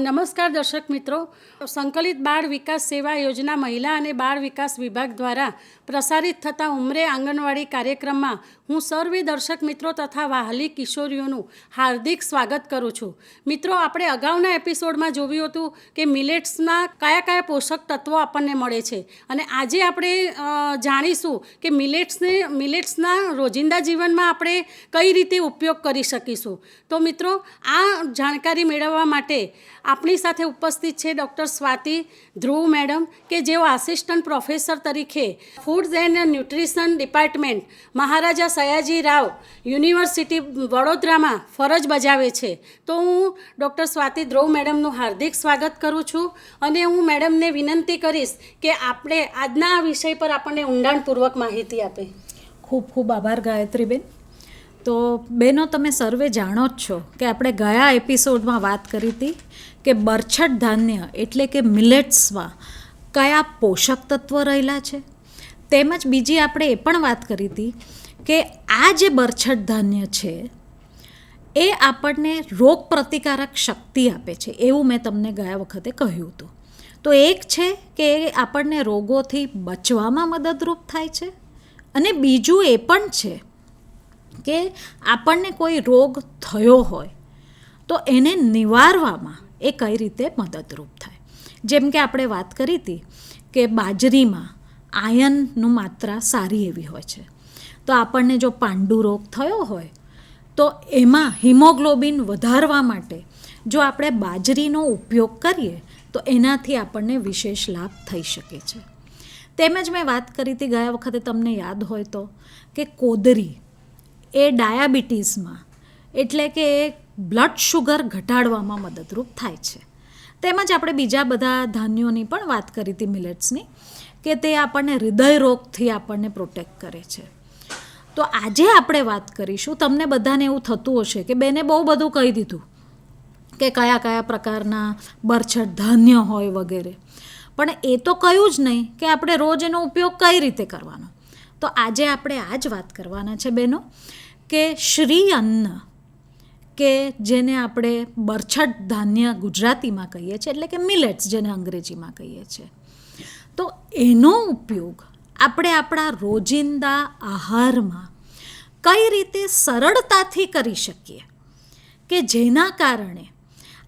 નમસ્કાર દર્શક મિત્રો. સંકલિત બાળ વિકાસ સેવા યોજના મહિલા અને બાળ વિકાસ વિભાગ દ્વારા પ્રસારિત થતા ઉમરે આંગણવાડી કાર્યક્રમમાં હું સર્વે દર્શક મિત્રો તથા વાહલી કિશોરીઓનું હાર્દિક સ્વાગત કરું છું. મિત્રો, આપણે અગાઉના એપિસોડમાં જોયું હતું કે મિલેટ્સના કયા કયા પોષક તત્વો આપણને મળે છે અને આજે આપણે જાણીશું કે મિલેટ્સને, મિલેટ્સના રોજિંદા જીવનમાં આપણે કઈ રીતે ઉપયોગ કરી શકીશું. તો મિત્રો, આ જાણકારી મેળવવા માટે આપણી સાથે ઉપસ્થિત છે ડૉક્ટર સ્વાતિ ધ્રુવ મેડમ, કે જેઓ આસિસ્ટન્ટ પ્રોફેસર તરીકે foods and nutrition department Maharaja Sayaji Rao university વડોદરામાં ફરજ બજાવે છે. તો હું ડૉક્ટર સ્વાતિ ધ્રુવ મેડમનું હાર્દિક સ્વાગત કરું છું અને હું મેડમને વિનંતી કરીશ કે આપણે આજના આ વિષય પર આપણને ઊંડાણપૂર્વક માહિતી આપે. ખૂબ ખૂબ આભાર ગાયત્રીબેન. તો બેનો, તમે સર્વે જાણો જ છો કે આપણે ગયા એપિસોડમાં વાત કરી હતી કે બરછટ ધાન્ય એટલે કે મિલેટ્સમાં કયા પોષક તત્વો રહેલા છે. તેમજ બીજી આપણે એ પણ વાત કરી હતી કે આ જે બરછટ ધાન્ય છે, એ આપણને રોગ પ્રતિકારક શક્તિ આપે છે. એવું મેં તમને ગયા વખતે કહ્યું હતું. તો એક છે કે આપણને રોગોથી બચવામાં મદદરૂપ થાય છે અને બીજું એ પણ છે કે આપણને કોઈ રોગ થયો હોય, તો એને નિવારવામાં એ કઈ રીતે મદદરૂપ થાય. જેમ કે આપણે વાત કરી હતી કે બાજરીમાં આયનનું માત્રા સારી એવી હોય છે. તો આપણને જો પાંડુ રોગ થયો હોય, તો એમાં હિમોગ્લોબિન વધારવા માટે જો આપણે બાજરીનો ઉપયોગ કરીએ, તો એનાથી આપણને વિશેષ લાભ થઈ શકે છે. તેમજ મેં વાત કરી હતી ગયા વખતે તમને યાદ હોય તો, કે કોદરી એ ડાયાબિટીસમાં એટલે કે બ્લડ શુગર ઘટાડવામાં મદદરૂપ થાય છે. તેમજ આપણે બીજા બધા ધાન્યોની પણ વાત કરી હતી મિલેટ્સની, કે તે આપણને હૃદય રોગથી આપણને પ્રોટેક્ટ કરે છે. તો આજે આપણે વાત કરીશું, તમને બધાને એવું થતું હશે કે બેને બહુ બધું કહી દીધું કે કયા કયા પ્રકારના બરછટ ધાન્ય હોય વગેરે. પણ એ તો કહ્યું જ નહીં કે આપણે રોજ એનો ઉપયોગ કઈ રીતે કરવાનો. તો આજે આપણે આ જ વાત કરવાના છે બેનો, કે શ્રી અન્ન, કે જેને આપણે બરછટ ધાન્ય ગુજરાતીમાં કહીએ છીએ, એટલે કે મિલેટ્સ જેને અંગ્રેજીમાં કહીએ છીએ. તો એનો ઉપયોગ આપણે આપણા રોજિંદા આહારમાં કઈ રીતે સરળતાથી કરી શકીએ? કે જેના કારણે?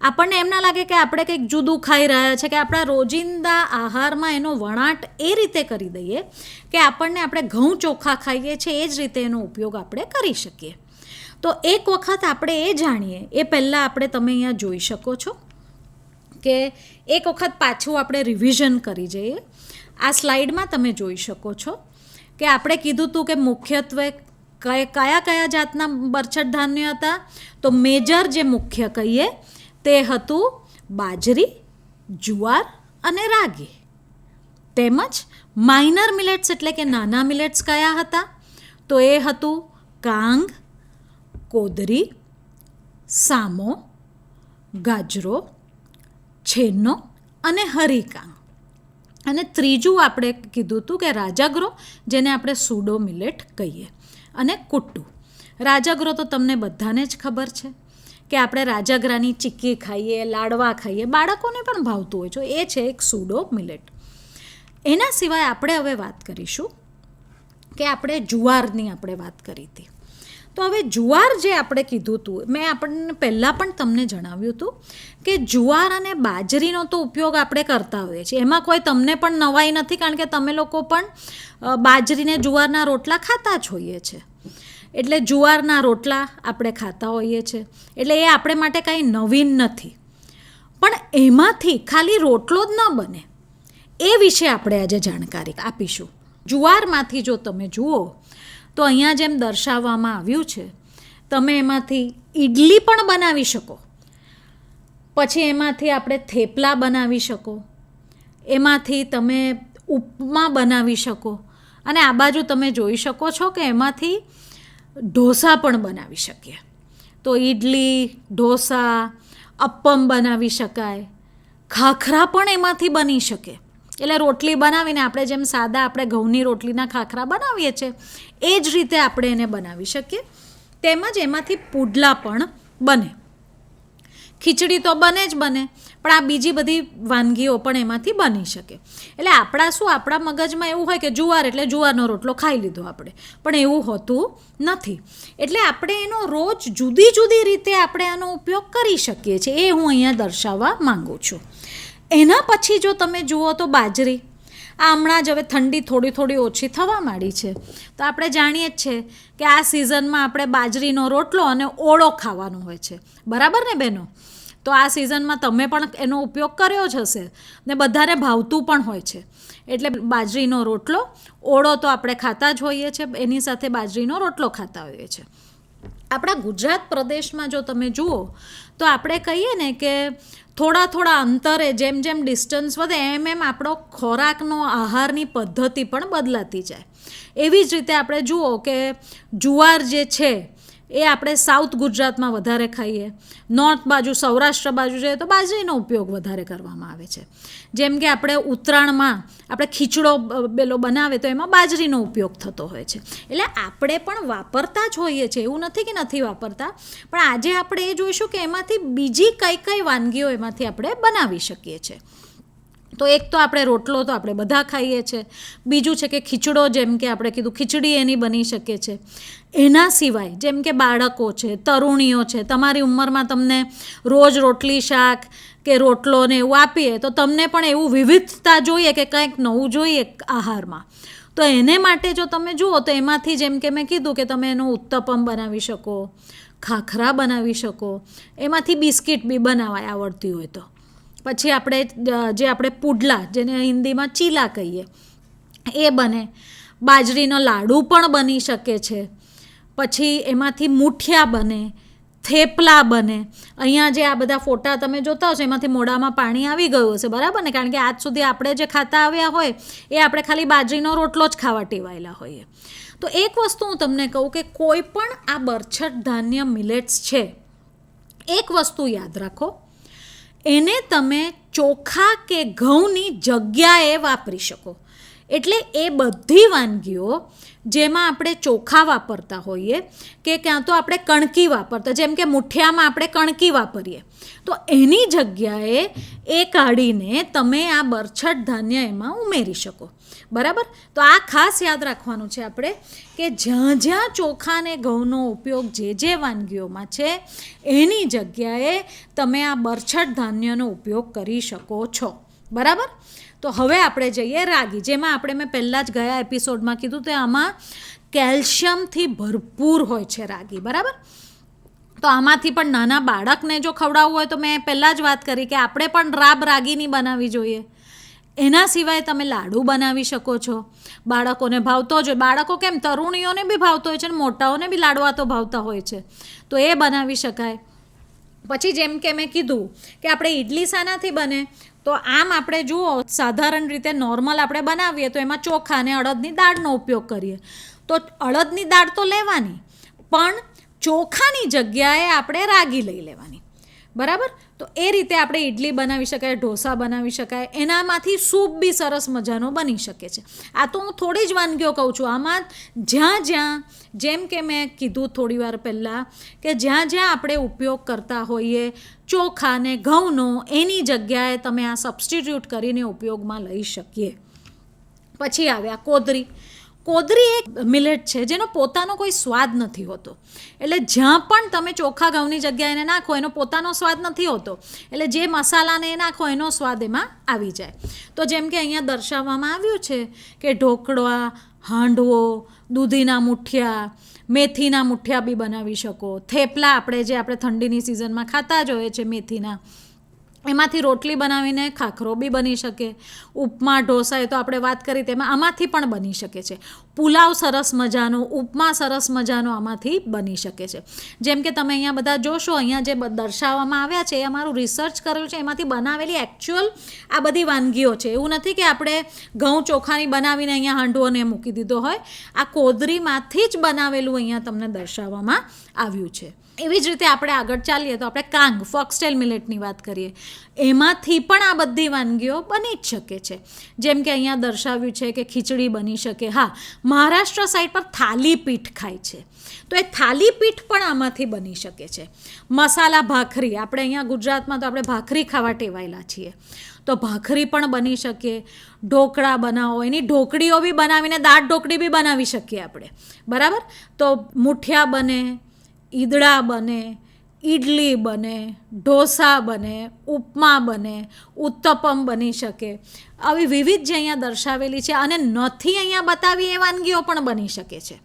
આપણને એમ ના લાગે કે આપણે કંઈક જુદું ખાઈ રહ્યા છે, કે આપણા રોજિંદા આહારમાં એનો વણાટ એ રીતે કરી દઈએ કે આપણને આપણે ઘઉં ચોખા ખાઈએ છીએ, એ જ રીતે એનો ઉપયોગ આપણે કરી શકીએ. તો એક વખત આપણે એ જાણીએ, એ પહેલાં આપણે તમે અહીંયા જોઈ શકો છો કે એક વખત પાછું આપણે રિવિઝન કરી જઈએ. આ સ્લાઇડમાં તમે જોઈ શકો છો કે આપણે કીધું હતું કે મુખ્યત્વે કય- કયા જાતના બરછટ ધાન્ય હતા? તો મેજર જે મુખ્ય કહીએ, તે હતું બાજરી, જુવાર અને રાગી. તેમજ માઇનર મિલેટ્સ એટલે કે નાના મિલેટ્સ કયા હતા? તો એ હતું કાંગ, કોદરી, સામો, ગાજરો, છેનો અને હરિકાંગ અને ત્રીજું આપણે કીધું હતું કે રાજાગ્રો, જેને આપણે સુડો મિલેટ કહીએ, અને કુટ્ટુ. રાજાગ્રો તો તમને બધાને જ ખબર છે કે આપણે રાજાગ્રાની ચીક્કી ખાઈએ, લાડવા ખાઈએ, બાળકોને પણ ભાવતું હોય છે. એ છે એક સુડો મિલેટ એના સિવાય આપણે હવે વાત કરીશું કે આપણે જુવારની આપણે વાત કરી હતી. તો હવે જુવાર જે આપણે કીધું હતું મેં આપણને પહેલાં પણ તમને જણાવ્યું હતું કે જુવાર અને બાજરીનો તો ઉપયોગ આપણે કરતા હોઈએ છીએ. એમાં કોઈ તમને પણ નવાઈ નથી કારણ કે તમે લોકો પણ બાજરીને જુવારના રોટલા ખાતા જ હોઈએ છીએ એટલે જુવારના રોટલા આપણે ખાતા હોઈએ છીએ એટલે એ આપણે માટે કાંઈ નવીન નથી. પણ એમાંથી ખાલી રોટલો જ ન બને. એ વિશે આપણે આજે જાણકારી આપીશું. જુવારમાંથી જો તમે જુઓ તો અહીંયા જેમ દર્શાવવામાં આવ્યું છે, તમે એમાંથી ઈડલી પણ બનાવી શકો. પછી એમાંથી આપણે થેપલા બનાવી શકો. એમાંથી તમે ઉપમા બનાવી શકો. અને આ બાજુ તમે જોઈ શકો છો કે એમાંથી ઢોસા પણ બનાવી શકીએ. તો ઈડલી, ઢોસા, અપ્પમ બનાવી શકાય, ખાખરા પણ એમાંથી બની શકે. એટલે રોટલી બનાવીને આપણે જેમ સાદા આપણે ઘઉંની રોટલીના ખાખરા બનાવીએ છીએ એ જ રીતે આપણે એને બનાવી શકીએ. તેમજ એમાંથી પુડલા પણ બને. ખીચડી તો બને જ બને, પણ આ બીજી બધી વાનગીઓ પણ એમાંથી બની શકે. એટલે આપણા શું, આપણા મગજમાં એવું હોય કે જુવાર એટલે જુવારનો રોટલો ખાઈ લીધો આપણે, પણ એવું હોતું નથી. એટલે આપણે એનો રોજ જુદી જુદી રીતે આપણે આનો ઉપયોગ કરી શકીએ છીએ, એ હું અહીંયા દર્શાવવા માંગુ છું. એના પછી જો તમે જુઓ તો બાજરી. આ હમણાં જ હવે ઠંડી થોડી થોડી ઓછી થવા માંડી છે. તો આપણે જાણીએ જ છે કે આ સિઝનમાં આપણે બાજરીનો રોટલો અને ઓળો ખાવાનો હોય છે. બરાબર ને બહેનો? તો આ સિઝનમાં તમે પણ એનો ઉપયોગ કર્યો જ હશે ને બધાને ભાવતું પણ હોય છે. એટલે બાજરીનો રોટલો, ઓળો તો આપણે ખાતા જ હોઈએ છીએ એની સાથે બાજરીનો રોટલો ખાતા હોઈએ છીએ આપણા ગુજરાત પ્રદેશમાં જો તમે જુઓ, તો આપણે કહીએ ને કે થોડા થોડા અંતરે જેમ જેમ ડિસ્ટન્સ વધે, એમ એમ આપણો ખોરાકનો આહારની પદ્ધતિ પણ બદલાતી જાય. એવી જ રીતે આપણે જુઓ કે જુવાર જે છે એ આપણે સાઉથ ગુજરાતમાં વધારે ખાઈએ. નોર્થ બાજુ, સૌરાષ્ટ્ર બાજુ જઈએ તો બાજરીનો ઉપયોગ વધારે કરવામાં આવે છે. જેમ કે આપણે ઉત્તરાયણમાં આપણે ખીચડો બેલો બનાવે તો એમાં બાજરીનો ઉપયોગ થતો હોય છે. એટલે આપણે પણ વાપરતા જ હોઈએ છીએ. એવું નથી કે નથી વાપરતા, પણ આજે આપણે એ જોઈશું કે એમાંથી બીજી કઈ કઈ વાનગીઓ એમાંથી આપણે બનાવી શકીએ છીએ. તો એક તો આપણે રોટલો તો આપણે બધા ખાઈએ છીએ બીજું છે કે ખીચડો જેમ કે આપણે કીધું ખીચડી એની બની શકે છે. એના સિવાય જેમ કે બાળકો છે, તરુણીઓ છે, તમારી ઉંમરમાં તમને રોજ રોટલી, શાક કે રોટલો ને એવું આપીએ તો તમને પણ એવું વિવિધતા જોઈએ કે કંઈક નવું જોઈએ આહારમાં. તો એને માટે જો તમે જુઓ તો એમાંથી જેમ કે મેં કીધું કે તમે એનું ઉત્તપમ બનાવી શકો, ખાખરા બનાવી શકો, એમાંથી બિસ્કિટ બી બનાવાય આવડતી હોય તો. પછી આપણે જે આપણે પુડલા, જેને હિન્દીમાં ચીલા કહીએ, એ બને. બાજરીનો લાડુ પણ બની શકે છે. પછી એમાંથી મુઠિયા બને, થેપલા બને. અહીંયા જે આ બધા ફોટા તમે જોતા હશો, એમાંથી મોઢામાં પાણી આવી ગયું હશે, બરાબર ને? કારણ કે આજ સુધી આપણે જે ખાતા આવ્યા હોય, એ આપણે ખાલી બાજરીનો રોટલો જ ખાવા ટેવાયેલા હોઈએ. તો એક વસ્તુ હું તમને કહું કે કોઈ પણ આ બરછટ ધાન્ય મિલેટ્સ છે, એક વસ્તુ યાદ રાખો એને તમે ચોખા કે ઘઉંની જગ્યાએ વાપરી શકો. એટલે એ બધી વાનગીઓ જેમાં આપણે ચોખા વાપરતા હોઈએ કે ક્યાં તો આપણે કણકી વાપરતા, જેમ કે મુઠિયામાં આપણે કણકી વાપરીએ. તો એની જગ્યાએ એ કાઢીને તમે આ બરછટ ધાન્ય એમાં ઉમેરી શકો. બરાબર? તો આ ખાસ યાદ રાખવાનું છે આપણે કે જ્યાં જ્યાં ચોખા અને ઘઉંનો ઉપયોગ જે જે વાનગીઓમાં છે, એની જગ્યાએ તમે આ બરછટ ધાન્યનો ઉપયોગ કરી શકો છો. બરાબર? તો હવે આપણે જઈએ રાગી. જેમાં આપણે મેં પહેલાં જ ગયા એપિસોડમાં કીધું તે આમાં કેલ્શિયમથી ભરપૂર હોય છે રાગી, બરાબર? તો આમાંથી પણ નાના બાળકને જો ખવડાવવું હોય તો મેં પહેલાં જ વાત કરી કે આપણે પણ રાબ રાગીની બનાવવી જોઈએ. એના સિવાય તમે લાડુ બનાવી શકો છો. બાળકોને ભાવતો જ બાળકો કેમ, તરુણીઓને બી ભાવતો હોય છે અને મોટાઓને બી લાડવા તો ભાવતા હોય છે. તો એ બનાવી શકાય. પછી જેમ કે મેં કીધું કે આપણે ઇડલી શાનાથી બને તો આમ આપણે જુઓ, સાધારણ રીતે નોર્મલ આપણે બનાવીએ તો એમાં ચોખા અને અડદની દાળનો ઉપયોગ કરીએ. તો અડદની દાળ તો લેવાની, પણ ચોખાની જગ્યાએ આપણે રાગી લઈ લેવાની. બરાબર? તો એ રીતે આપણે ઇડલી બનાવી શકાય, ઢોસા બનાવી શકાય, એનામાંથી સૂપ બી સરસ મજાનો બની શકે છે. આ તો હું થોડી જ વાનગીઓ કહું છું. આમાં જ્યાં જ્યાં, જેમ કે મેં કીધું થોડી વાર પહેલાં કે જ્યાં જ્યાં આપણે ઉપયોગ કરતા હોઈએ, ચોખાને, ઘઉંનો, એની જગ્યાએ તમે આ સબસ્ટિટ્યૂટ કરીને ઉપયોગમાં લઈ શકીએ. પછી આવ્યા કોદરી. કોદરી એક મિલેટ છે, જેનો પોતાનો કોઈ સ્વાદ નથી હોતો. એટલે જ્યાં પણ તમે ચોખા ઘઉંની જગ્યાએ એને નાખો, એનો પોતાનો સ્વાદ નથી હોતો. એટલે જે મસાલાને એ નાખો, એનો સ્વાદ એમાં આવી જાય. તો જેમ કે અહીંયા દર્શાવવામાં આવ્યું છે કે ઢોકળા, હાંડવો, દૂધીના મુઠિયા, મેથીના મુઠિયા બી બનાવી શકો. થેપલા આપણે જે આપણે ઠંડીની સિઝનમાં ખાતા જ હોઈએ છીએ મેથીના. એમાંથી રોટલી બનાવીને ખાખરો બી બની શકે, ઉપમા, ઢોસા, એ તો આપણે વાત કરી, તેમાં આમાંથી પણ બની શકે છે. પુલાવ સરસ મજાનો, ઉપમા સરસ મજાનો આમાંથી બની શકે છે. જેમ કે તમે અહીંયા બધા જોશો, અહીંયા જે દર્શાવવામાં આવ્યા છે, એ અમારું રિસર્ચ કરેલું છે, એમાંથી બનાવેલી એકચ્યુઅલ આ બધી વાનગીઓ છે. એવું નથી કે આપણે ઘઉં ચોખાની બનાવીને અહીંયા હાંડવોને મૂકી દીધો હોય. આ કોદરીમાંથી જ બનાવેલું અહીંયા તમને દર્શાવવામાં આવ્યું છે. એવી જ રીતે આપણે આગળ ચાલીએ તો આપણે કાંગ ફોક્સટેલ મિલેટની વાત કરીએ. એમાંથી પણ આ બધી વાનગીઓ બની જ શકે છે. જેમ કે અહીંયા દર્શાવ્યું છે કે ખીચડી બની શકે. હા, મહારાષ્ટ્ર સાઈડ પર થાલી પીઠ ખાય છે. તો એ થાલી પીઠ પણ આમાંથી બની શકે છે. મસાલા ભાખરી, આપણે અહીંયા ગુજરાતમાં તો આપણે ભાખરી ખાવા ટેવાયેલા છીએ. તો ભાખરી પણ બની શકે, ઢોકળા બનાવો, એની ઢોકળીઓ બી બનાવીને દાળ ઢોકળી બી બનાવી શકીએ આપણે. બરાબર? તો મુઠિયા બને, ઈદડા બને ઈડલી બને, ઢોસા બને, ઉપમા બને, ઉત્તપમ બની શકે. આવી વિવિધ જે અહીંયા દર્શાવેલી છે અને નથી અહીંયા બતાવી એ વાનગીઓ પણ બની શકે છે.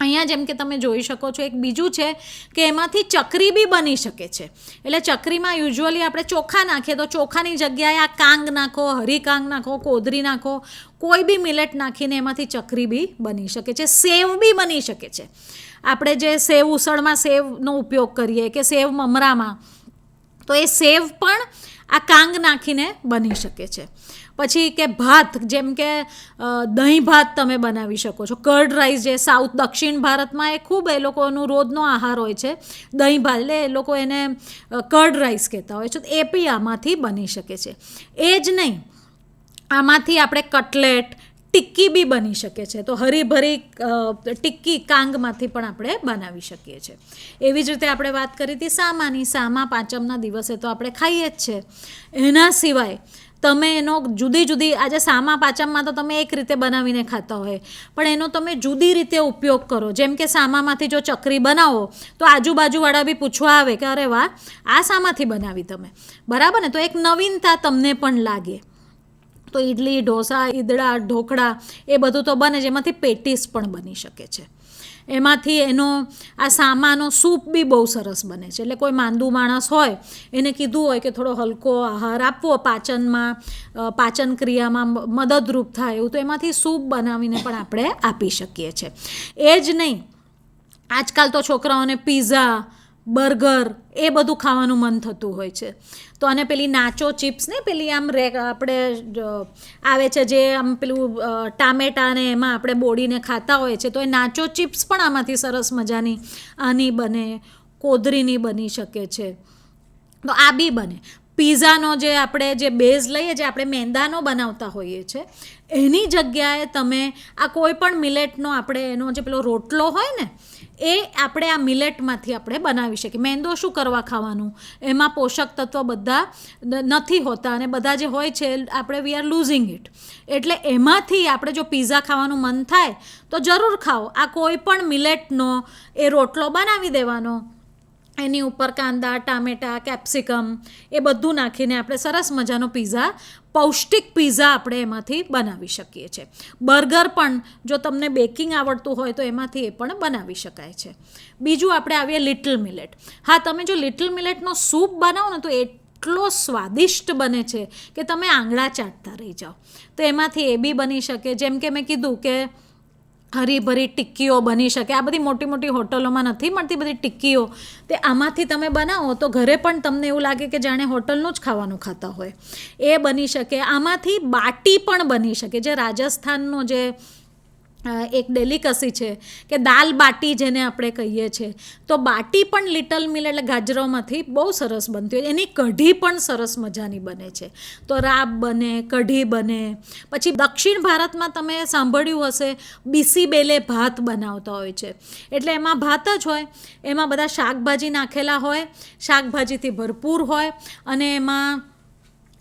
અહીંયા જેમ કે તમે જોઈ શકો છો, એક બીજું છે કે એમાંથી ચકરી બી બની શકે છે. એટલે ચકરીમાં યુઝ્યુઅલી આપણે ચોખા નાખીએ તો ચોખાની જગ્યાએ આ કાંગ નાખો હરિકાંગ નાખો, કોદરી નાખો, કોઈ બી મિલેટ નાખીને એમાંથી ચકરી બી બની શકે છે, સેવ બી બની શકે છે. આપણે જે સેવ ઉસળમાં સેવનો ઉપયોગ કરીએ કે સેવ મમરામાં, તો એ સેવ પણ આ કાંગ નાખીને બની શકે છે. પછી કે ભાત, જેમ કે દહીં ભાત તમે બનાવી શકો છો. કર્ડ રાઈસ જે સાઉથ, દક્ષિણ ભારતમાં એ ખૂબ એ લોકોનું રોજનો આહાર હોય છે. દહીં ભાત, એટલે એ લોકો એને કર્ડ રાઈસ કહેતા હોય છે. તો એ બી આમાંથી બની શકે છે. એ જ નહીં, આમાંથી આપણે કટલેટ, ટિક્કી બી બની શકે છે. તો હરીભરી ટિક્કી કાંગમાંથી પણ આપણે બનાવી શકીએ છીએ એવી જ રીતે આપણે વાત કરી હતી સામાની. સામા પાંચમના દિવસે તો આપણે ખાઈએ જ છે. એના સિવાય તમે એનો જુદી જુદી, આજે સામા પાચમમાં તો તમે એક રીતે બનાવીને ખાતા હોય, પણ એનો તમે જુદી રીતે ઉપયોગ કરો. જેમ કે સામામાંથી જો ચકરી બનાવો, તો આજુબાજુવાળા બી પૂછવા આવે કે, અરે વાહ, આ સામાથી બનાવી તમે. બરાબર ને? તો એક નવીનતા તમને પણ લાગે. તો ઇડલી ઢોસા, ઈદડા, ઢોકળા, એ બધું તો બને, જેમાંથી પેટીસ પણ બની શકે છે. એમાંથી એનો આ સામાનો સૂપ બી બહુ સરસ બને છે. એટલે કોઈ માંદુ માણસ હોય, એને કીધું હોય કે થોડો હલકો આહાર આપવો, પાચનમાં પાચન ક્રિયામાં મદદરૂપ થાય એવું, તો એમાંથી સૂપ બનાવીને પણ આપણે આપી શકીએ છીએ એ જ નહીં, આજકાલ તો છોકરાઓને પીઝા બર્ગર, એ બધું ખાવાનું મન થતું હોય છે. તો અને પેલી નાચો ચિપ્સ ને, પેલી આમ રે, આપણે આવે છે જે આમ પેલું ટામેટા ને એમાં આપણે બોડીને ખાતા હોય છે, તો એ નાચો ચિપ્સ પણ આમાંથી સરસ મજાની આની બને, કોદરીની બની શકે છે. તો આ બી બને. પીઝાનો જે આપણે જે બેઝ લઈએ, જે આપણે મેંદાનો બનાવતા હોઈએ છીએ એની જગ્યાએ તમે આ કોઈ પણ મિલેટનો આપણે એનો જે પેલો રોટલો હોય ને એ આપણે આ મિલેટમાંથી આપણે બનાવી શકીએ. મેંદો શું કરવા ખાવાનું? એમાં પોષક તત્વ બધા નથી હોતા અને બધા જે હોય છે, આપણે વી આર લૂઝિંગ ઇટ એટલે એમાંથી આપણે જો પીઝા ખાવાનું મન થાય, તો જરૂર ખાઓ. આ કોઈ પણ મિલેટનો એ રોટલો બનાવી દેવાનો એની ઉપર કાંદા, ટામેટાં, કેપ્સિકમ એ બધું નાખીને આપણે સરસ મજાનો પીઝા, પૌષ્ટિક પીઝા આપણે એમાંથી બનાવી શકીએ છીએ. બર્ગર પણ જો તમને બેકિંગ આવડતું હોય તો એમાંથી એ પણ બનાવી શકાય છે. બીજું આપણે આવીએ લિટલ મિલેટ. હા, તમે જો લિટલ મિલેટનો સૂપ બનાવો ને તો એટલો સ્વાદિષ્ટ બને છે કે તમે આંગળા ચાટતા રહી જાઓ. તો એમાંથી એ બી બની શકે. જેમ કે મેં કીધું કે હરીભરી ટિક્કીઓ બની શકે. આ બધી મોટી મોટી હોટલોમાં નથી મળતી બધી ટિક્કીઓ. તે આમાંથી તમે બનાવો તો ઘરે પણ તમને એવું લાગે કે જાણે હોટલનું જ ખાવાનું ખાતા હોય. એ બની શકે. આમાંથી બાટી પણ બની શકે. જે રાજસ્થાનનો જે એક ડેલિકસી છે કે દાલ બાટી જેને આપણે કહીએ છીએ. તો બાટી પણ લિટલ મિલ એટલે ગાજરોમાંથી બહુ સરસ બનતી હોય એની કઢી પણ સરસ મજાની બને છે. તો રાબ બને, કઢી બને, પછી દક્ષિણ ભારતમાં તમે સાંભળ્યું હશે બીસી બેલે ભાત બનાવતા હોય છે. એટલે એમાં ભાત જ હોય, એમાં બધા શાકભાજી નાખેલા હોય, શાકભાજીથી ભરપૂર હોય, અને એમાં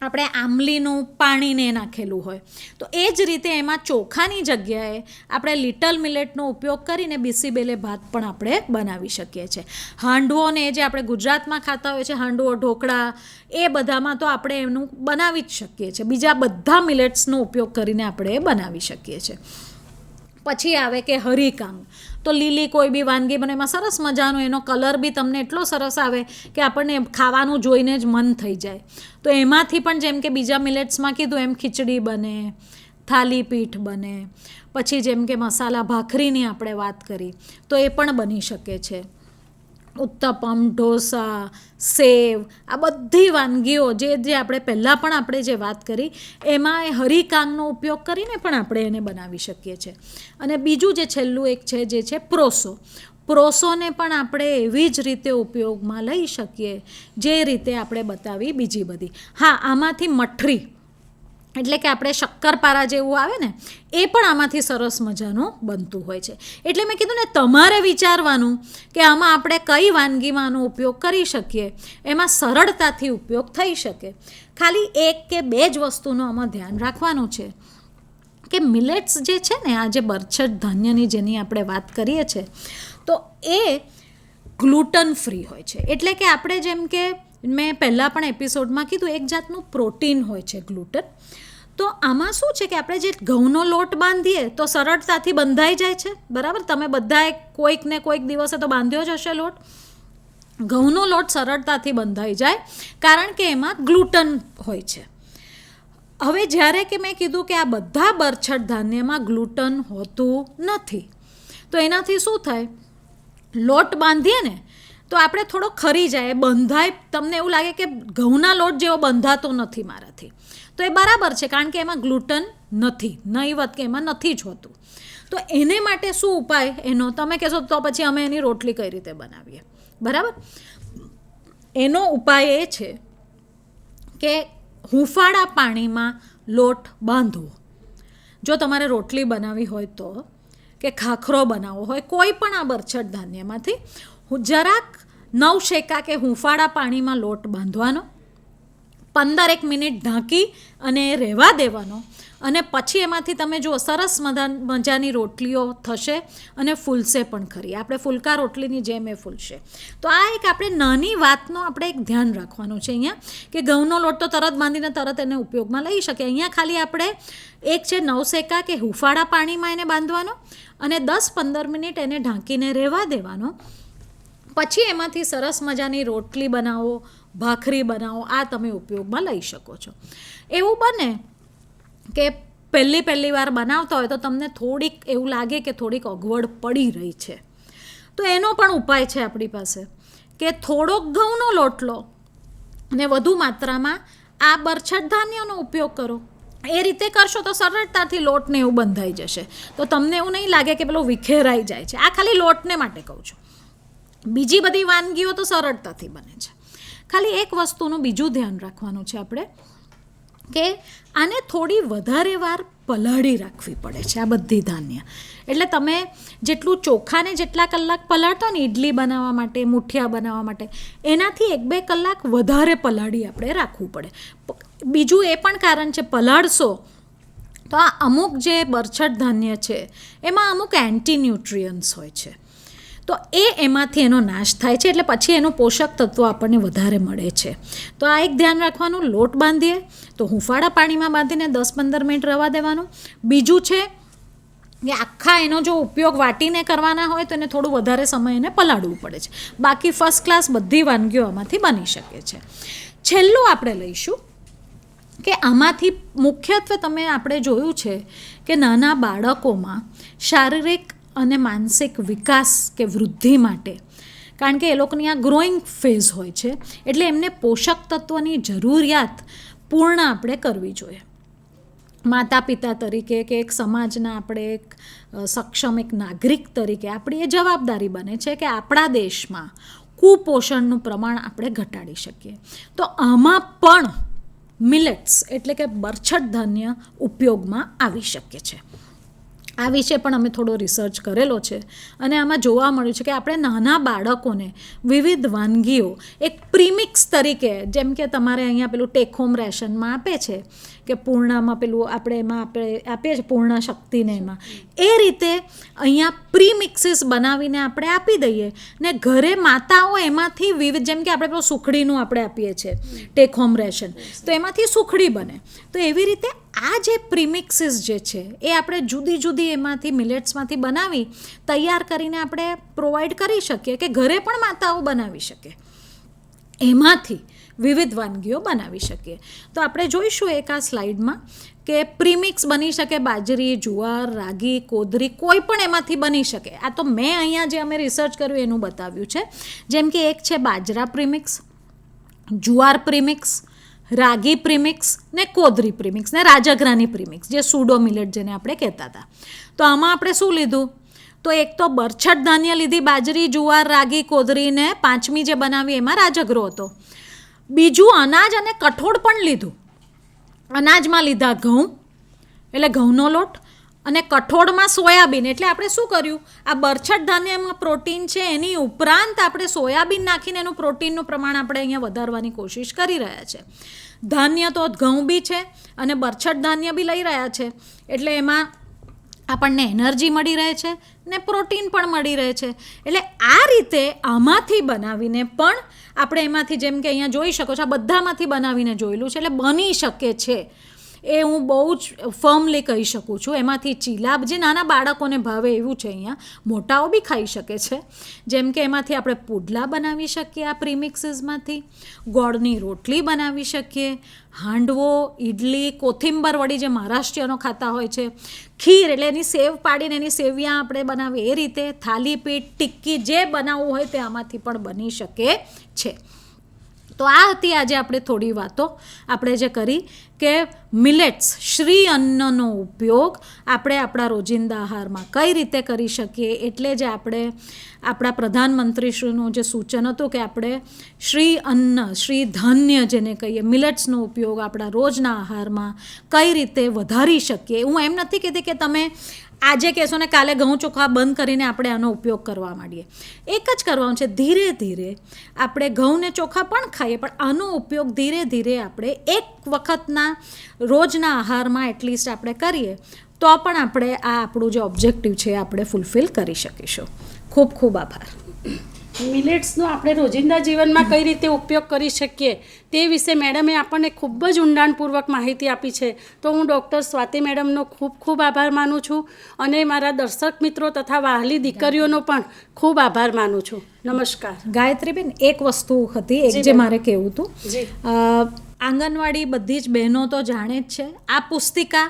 આપણે આંબલીનું પાણીને નાખેલું હોય. તો એ જ રીતે એમાં ચોખાની જગ્યાએ આપણે લિટલ મિલેટનો ઉપયોગ કરીને બીસીબેલે ભાત પણ આપણે બનાવી શકીએ છીએ. હાંડવોને જે આપણે ગુજરાતમાં ખાતા હોય છે હાંડવો ઢોકળા, એ બધામાં તો આપણે એનું બનાવી જ શકીએ છીએ. બીજા બધા મિલેટ્સનો ઉપયોગ કરીને આપણે બનાવી શકીએ છીએ. પછી આવે કે હરીકાંગ. તો લીલી કોઈ બી વાનગી બને, એમાં સરસ મજાનો એનો કલર બી તમને એટલો સરસ આવે કે આપણને ખાવાનું જોઈને જ મન થઈ જાય. તો એમાંથી પણ જેમ કે બીજા મિલેટ્સમાં કીધું, એમ ખીચડી બને, થાલી પીઠ બને, પછી જેમ કે મસાલા ભાખરીની આપણે વાત કરી, તો એ પણ બની શકે છે. ઉત્તપમ, ઢોસા, સેવ, આ બધી વાનગીઓ જે જે આપણે પહેલાં પણ આપણે જે વાત કરી, એમાં એ હરિકાંગનો ઉપયોગ કરીને પણ આપણે એને બનાવી શકીએ છીએ. અને બીજું જે છેલ્લું એક છે જે છે પ્રોસો. પ્રોસોને પણ આપણે એવી જ રીતે ઉપયોગમાં લઈ શકીએ જે રીતે આપણે બતાવી બીજી બધી. હા, આમાંથી મઠરી. એટલે કે આપણે શક્કરપારા જેવું આવે ને, એ પણ આમાંથી સરસ મજાનું બનતું હોય છે. એટલે મેં કીધું ને, તમારે વિચારવાનું કે આમાં આપણે કઈ વાનગીમાં આનો ઉપયોગ કરી શકીએ, એમાં સરળતાથી ઉપયોગ થઈ શકે. ખાલી એક કે બે જ વસ્તુનું આમાં ધ્યાન રાખવાનું છે. કે મિલેટ્સ જે છે ને, આ જે બરછટ ધાન્યની જેની આપણે વાત કરીએ છીએ તો એ ગ્લુટન ફ્રી હોય છે. એટલે કે આપણે જેમ કે મેં પહેલાં પણ એપિસોડમાં કીધું, એક જાતનું પ્રોટીન હોય છે ગ્લુટન. તો આમાં શું છે કે આપણે જે ઘઉંનો લોટ બાંધીએ તો સરળતાથી બંધાઈ જાય છે? બરાબર? તમે બધાએ કોઈક ને કોઈક દિવસે તો બાંધ્યો જ હશે લોટ. ઘઉંનો લોટ સરળતાથી બંધાઈ જાય કારણ કે એમાં ગ્લુટન હોય છે. હવે જ્યારે કે મેં કીધું કે આ બધા બરછટ ધાન્યમાં ગ્લુટન હોતું નથી, તો એનાથી શું થાય? લોટ બાંધીએ ને, તો આપણે થોડો ખરી જાય બંધાય. તમને એવું લાગે કે ઘઉંના લોટ જેવો બંધાતો નથી મારાથી. તો એ બરાબર છે, કારણ કે એમાં ગ્લુટન નથી, નહીવત કે એમાં નથી જ હોતું. તો એને માટે શું ઉપાય? એનો તમે કહેશો તો પછી અમે એની રોટલી કઈ રીતે બનાવીએ? બરાબર? એનો ઉપાય એ છે કે હુંફાળા પાણીમાં લોટ બાંધવો. જો તમારે રોટલી બનાવવી હોય તો, કે ખાખરો બનાવવો હોય, કોઈ પણ આ બરછટ ધાન્યમાંથી જરાક નવ શેકા કે હુંફાળા પાણીમાં લોટ બાંધવાનો પંદર એક મિનિટ ઢાંકી અને રહેવા દેવાનો. અને પછી એમાંથી તમે જુઓ, સરસ મજા, મજાની રોટલીઓ થશે અને ફૂલશે પણ ખરી. આપણે ફૂલકા રોટલીની જેમ એ ફૂલશે. તો આ એક આપણે નાની વાતનો આપણે એક ધ્યાન રાખવાનું છે અહીંયા, કે ઘઉંનો લોટ તો તરત બાંધીને તરત એને ઉપયોગમાં લઈ શકે. અહીંયા ખાલી આપણે એક છે નવસેકા કે હુફાળા પાણીમાં એને બાંધવાનો અને દસ પંદર મિનિટ એને ઢાંકીને રહેવા દેવાનો. પછી એમાંથી સરસ મજાની રોટલી બનાવો ભાખરી બનાવો, આ તમે ઉપયોગમાં લઈ શકો છો. એવું બને કે પહેલી પહેલી વાર બનાવતા હોય તો તમને થોડીક એવું લાગે કે થોડીક અગવડ પડી રહી છે. તો એનો પણ ઉપાય છે આપણી પાસે કે થોડોક ઘઉંનો લોટ લો ને વધુ માત્રામાં આ બરછટ ધાન્યનો ઉપયોગ કરો. એ રીતે કરશો તો સરળતાથી લોટને એવું બંધાઈ જશે. તો તમને એવું નહીં લાગે કે પેલો વિખેરાઈ જાય છે. આ ખાલી લોટને માટે કહું છું. બીજી બધી વાનગીઓ તો સરળતાથી બને છે. ખાલી એક વસ્તુનું બીજું ધ્યાન રાખવાનું છે આપણે, કે આને થોડી વધારે વાર પલાળી રાખવી પડે છે આ બધી ધાન્ય. એટલે તમે જેટલું ચોખાને જેટલા કલાક પલાળતો ને ઇડલી બનાવવા માટે, મુઠિયા બનાવવા માટે, એનાથી એક બે કલાક વધારે પલાળી આપણે રાખવું પડે. બીજું એ પણ કારણ છે પલાળશો, તો આ અમુક જે બરછટ ધાન્ય છે, એમાં અમુક એન્ટી ન્યુટ્રિયન્ટ્સ હોય છે. તો એ એમાંથી એનો નાશ થાય છે, એટલે પછી એનું પોષક તત્વો આપણને વધારે મળે છે. તો આ એક ધ્યાન રાખવાનું, લોટ બાંધીએ, તો હુંફાળા પાણીમાં બાંધીને દસ પંદર મિનિટ રવા દેવાનું. બીજું છે કે આખા એનો જો ઉપયોગ વાટીને કરવાના હોય તો એને થોડું વધારે સમય એને પલાળવું પડે છે. બાકી ફર્સ્ટ ક્લાસ બધી વાનગીઓ આમાંથી બની શકે છે. છેલ્લું આપણે લઈશું કે આમાંથી મુખ્યત્વે તમે આપણે જોયું છે કે નાના બાળકોમાં શારીરિક અને માનસિક વિકાસ કે વૃદ્ધિ માટે. કારણ કે એ લોકોની આ ગ્રોઈંગ ફેઝ હોય છે, એટલે એમને પોષક તત્વની જરૂરિયાત પૂર્ણ આપણે કરવી જોઈએ. માતા પિતા તરીકે કે એક સમાજના આપણે એક સક્ષમ એક નાગરિક તરીકે આપણી એ જવાબદારી બને છે કે આપણા દેશમાં કુપોષણનું પ્રમાણ આપણે ઘટાડી શકીએ. તો આમાં પણ મિલેટ્સ એટલે કે બરછટ ધાન્ય ઉપયોગમાં આવી શકે છે. આ વિશે પણ અમે થોડો રિસર્ચ કરેલો છે. અને આમાં જોવા મળ્યું છે કે આપણે નાના બાળકોને વિવિધ વાનગીઓ એક પ્રીમિક્સ તરીકે, જેમ કે તમારે અહીંયા પેલું ટેક હોમ રેશનમાં આપે છે, કે પૂર્ણમાં પેલું આપણે એમાં આપણે આપીએ છીએ, પૂર્ણ શક્તિને એમાં. એ રીતે અહીંયા પ્રીમિક્સીસ બનાવીને આપણે આપી દઈએ. ને ઘરે માતાઓ એમાંથી વિવિધ, જેમ કે આપણે પેલું સુખડીનું આપણે આપીએ છીએ ટેક હોમ રેશન. તો એમાંથી સુખડી બને. તો એવી રીતે આ જે પ્રિમિક્સિસ જે છે, એ આપણે જુદી જુદી એમાંથી મિલેટ્સમાંથી બનાવી, તૈયાર કરીને આપણે પ્રોવાઈડ કરી શકીએ કે ઘરે પણ માતાઓ બનાવી શકે. એમાંથી વિવિધ વાનગીઓ બનાવી શકીએ. તો આપણે જોઈશું એક આ સ્લાઇડમાં કે પ્રીમિક્સ બની શકે બાજરી, જુવાર, રાગી, કોદરી, કોઈ પણ એમાંથી બની શકે. આ તો મેં અહીંયા જે અમે રિસર્ચ કર્યું એનું બતાવ્યું છે. જેમ કે એક છે બાજરા પ્રીમિક્સ, જુવાર પ્રીમિક્સ રાગી પ્રિમિક્સ ને કોદરી પ્રીમિક્સ ને રાજગરાની પ્રિમિક્સ, જે સુડો મિલેટ જેને આપણે કહેતા હતા. તો આમાં આપણે શું લીધું? તો એક તો બરછટ ધાન્ય લીધી બાજરી, જુવાર, રાગી કોદરીને પાંચમી જે બનાવી એમાં રાજગરો હતો. બીજું અનાજ અને કઠોળ પણ લીધું. અનાજમાં લીધા ઘઉં, એટલે ઘઉંનો લોટ અને કઠોળમાં સોયાબીન. એટલે આપણે શું કર્યું? આ બરછટ ધાન્યમાં પ્રોટીન છે, એની ઉપરાંત આપણે સોયાબીન નાખીને એનું પ્રોટીનનું પ્રમાણ આપણે અહીંયા વધારવાની કોશિશ કરી રહ્યા છે. ધાન્ય તો ઘઉં બી છે અને બરછટ ધાન્ય બી લઈ રહ્યા છે. એટલે એમાં આપણને એનર્જી મળી રહે છે ને પ્રોટીન પણ મળી રહે છે. એટલે આ રીતે આમાંથી બનાવીને પણ આપણે એમાંથી જેમ કે અહીંયા જોઈ શકો છો, આ બધામાંથી બનાવીને જોયેલું છે. એટલે બની શકે છે. એ હું બહુ જ ફર્મલી કહી શકું છું. એમાંથી ચીલાબ, જે નાના બાળકોને ભાવે એવું છે અહીંયા, મોટાઓ બી ખાઈ શકે છે. જેમ કે એમાંથી આપણે પુડલા બનાવી શકીએ આ પ્રીમિક્સીસમાંથી, ગોળની રોટલી બનાવી શકીએ, હાંડવો ઇડલી કોથિંબર વડી જે મહારાષ્ટ્રીયનો ખાતા હોય છે, ખીર એટલે એની સેવ પાડીને એની સેવિયા આપણે બનાવીએ. એ રીતે થાલીપીઠ, ટિક્કી જે બનાવવું હોય તે આમાંથી પણ બની શકે છે. તો આ હતી આજે આપણે થોડી વાતો. આપણે જે કરી કે મિલેટ્સ શ્રી અન્નનો ઉપયોગ આપણે આપણા રોજિંદા આહારમાં કઈ રીતે કરી શકીએ? એટલે જે આપણે, આપણા પ્રધાનમંત્રીશ્રીનું જે સૂચન હતું કે આપણે શ્રી અન્ન, શ્રી ધાન્ય જેને કહીએ મિલેટ્સનો ઉપયોગ આપણા રોજના આહારમાં કઈ રીતે વધારી શકીએ? હું એમ નથી કહેતી કે તમે આજે કહેશો ને કાલે ઘઉં ચોખા બંધ કરીને આપણે આનો ઉપયોગ કરવા માંડીએ. એક જ કરવાનું છે, ધીરે ધીરે આપણે ઘઉંને ચોખા પણ ખાઈએ, પણ આનો ઉપયોગ ધીરે ધીરે આપણે એક વખતના રોજના આહારમાં એટલીસ્ટ આપણે કરીએ, તો પણ આપણે આ આપણું જે ઓબ્જેક્ટિવ છે આપણે ફૂલફિલ કરી શકીશું. ખૂબ ખૂબ આભાર. મિલેટ્સનો આપણે રોજિંદા જીવનમાં કઈ રીતે ઉપયોગ કરી શકીએ તે વિશે મેડમે આપણને ખૂબ જ ઊંડાણપૂર્વક માહિતી આપી છે. તો હું ડૉક્ટર સ્વાતિ મેડમનો ખૂબ ખૂબ આભાર માનું છું અને મારા દર્શક મિત્રો તથા વહાલી દીકરીઓનો પણ ખૂબ આભાર માનું છું. નમસ્કાર. ગાયત્રીબેન એક વસ્તુ હતી એક જે મારે કહેવું હતું. આંગણવાડી બધી જ બહેનો તો જાણે જ છે. આ પુસ્તિકા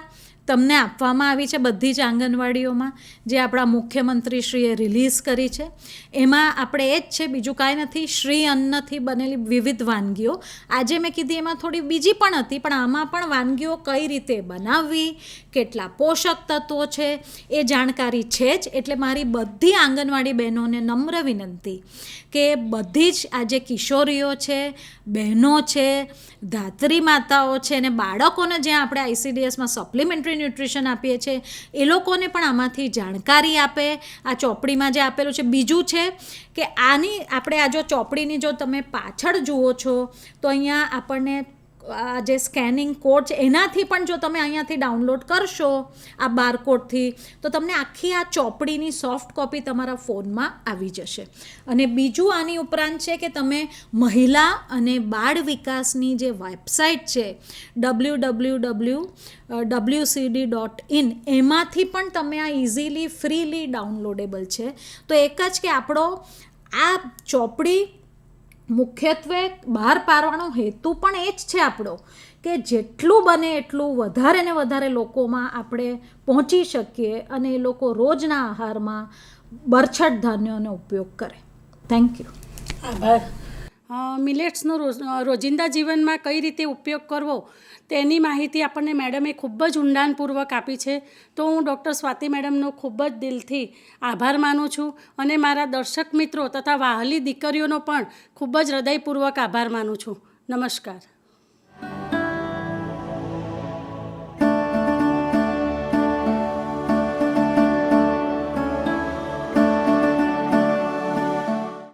તમને આપવામાં આવી છે બધી જ આંગણવાડીઓમાં, જે આપણા મુખ્યમંત્રીશ્રીએ રિલીઝ કરી છે. એમાં આપણે એ જ છે, બીજું કાંઈ નથી, શ્રી અન્નથી બનેલી વિવિધ વાનગીઓ. આજે મેં કીધી એમાં થોડી બીજી પણ હતી, પણ આમાં પણ વાનગીઓ કઈ રીતે બનાવવી, કેટલા પોષક તત્વો છે, એ જાણકારી છે જ. એટલે મારી બધી આંગણવાડી બહેનોને નમ્ર વિનંતી કે બધી જ આજે કિશોરીઓ છે, બહેનો છે, ધાત્રી માતાઓ છે અને બાળકોને જ્યાં આપણે આઈસીડીએસમાં સપ્લિમેન્ટરી ન્યુટ્રિશન આપીએ છીએ. એ લોકોને પણ આમાંથી જાણકારી આપે. આ ચોપડીમાં જે આપેલું છે, બીજું છે કે આની, આપણે આ જો ચોપડીની જો તમે પાછળ જુઓ છો, તો અહીંયા આપણને આ જે સ્કેનિંગ કોડ છે એનાથી પણ જો તમે અહીંયાથી ડાઉનલોડ કરશો, આ બારકોડથી તો તમને આખી આ ચોપડીની સોફ્ટ કોપી તમારા ફોનમાં આવી જશે. અને બીજું આની ઉપરાંત છે કે તમે મહિલા અને બાળ વિકાસની જે વેબસાઇટ છે W W W WCD dot in એમાંથી પણ તમે આ ઇઝીલી ફ્રીલી ડાઉનલોડેબલ છે. તો એક જ કે આપણો આ ચોપડી મુખ્યત્વે બહાર પાડવાનો હેતુ પણ એ જ છે આપણો, કે જેટલું બને એટલું વધારે ને વધારે લોકોમાં આપણે પહોંચી શકીએ અને એ લોકો રોજના આહારમાં બરછટ ધાન્યોનો ઉપયોગ કરે. થેન્ક યુ આભાર. મિલેટ્સનો રોજ રોજિંદા જીવનમાં કઈ રીતે ઉપયોગ કરવો તેની માહિતી આપણને મેડમે ખૂબ જ ઊંડાણપૂર્વક આપી છે. તો હું ડૉક્ટર સ્વાતિ મેડમનો ખૂબ જ દિલથી આભાર માનું છું અને મારા દર્શક મિત્રો તથા વાહલી દીકરીઓનો પણ ખૂબ જ હૃદયપૂર્વક આભાર માનું છું. નમસ્કાર.